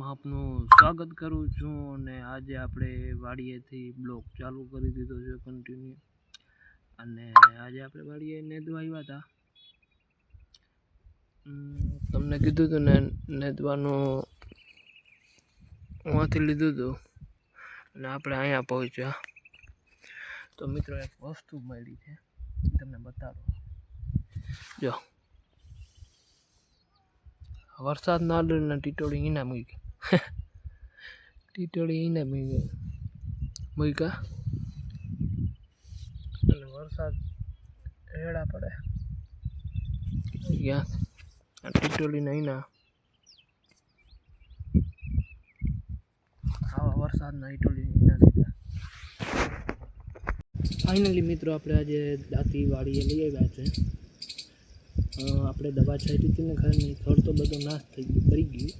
બ્લોકમાં આપનું સ્વાગત કરું છું અને આજે આપણે વાડીએથી બ્લોક ચાલુ કરી દીધો છે કન્ટિન્યુ અને આજે આપણે વાડીએ નેદવા આવ્યા હતા. તમને કીધું હતું ને નેદવાનું ઉहाँથી લીધું હતું. અને આપણે અહીંયા પહોંચ્યા. તો મિત્રો, એક વસ્તુ મળી છે. તમને બતાવો. જો. વરસાદ ના ને ટીટોળી ઈના મૂકી. ટીટોળી એને મૂકી અને વરસાદ રેડા પડે ક્યાં આ ટીટોળીને ના આવા વરસાદના ટીટોળી લીધા ફાઇનલી મિત્રો આપણે આજે દાંતી વાળીએ લઈ આવ્યા છે. આપણે દવા છાંટી હતી ને ખરે નહીં થડ તો બધો નાશ થઈ ગયો કરી ગયું.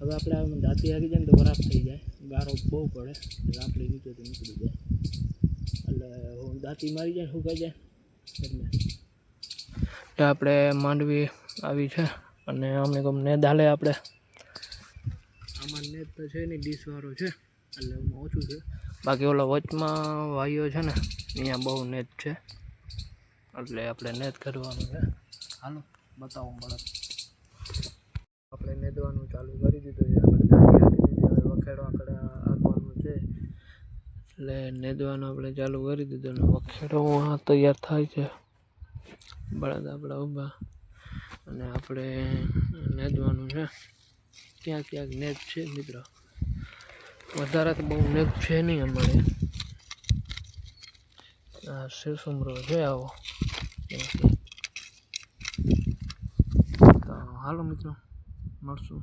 હવે આપણે આમ દાંતી આવી જાય ને તો ખરાબ થઈ જાય. ગારો બહુ પડે. એટલે આપણે નીચેથી નીકળી જાય. એટલે હું દાંતી મારી જાય સુકાઈ જાય. એટલે આપણે માંડવી આવી છે અને અમને ગમ નેદ હાલે આપણે. આમાં નેદ તો છે નહીં ડીશવાળો છે. એટલે ઓછું છે. બાકી ઓલા વચમાં વાયો છે ને અહીંયા બહુ નેદ છે. એટલે આપણે નેદ કરવાનું છે. હાલો બતાવો મળે આપણે નેદવાનું ચાલુ કરી દીધું છે. આપણે વખેડો આપણે આંકવાનું છે. એટલે નેદવાનું આપણે ચાલુ કરી દીધું ને વખેડો આ તૈયાર થાય છે. બળદ આપણા ઊભા. અને આપણે નેદવાનું છે. ક્યાંક ક્યાંક નેદ છે મિત્રો. વધારે તો બહુ નેદ છે નહીં અમારે. આ શિવસુમરો છે આવો. હાલો મિત્રો. મળશું.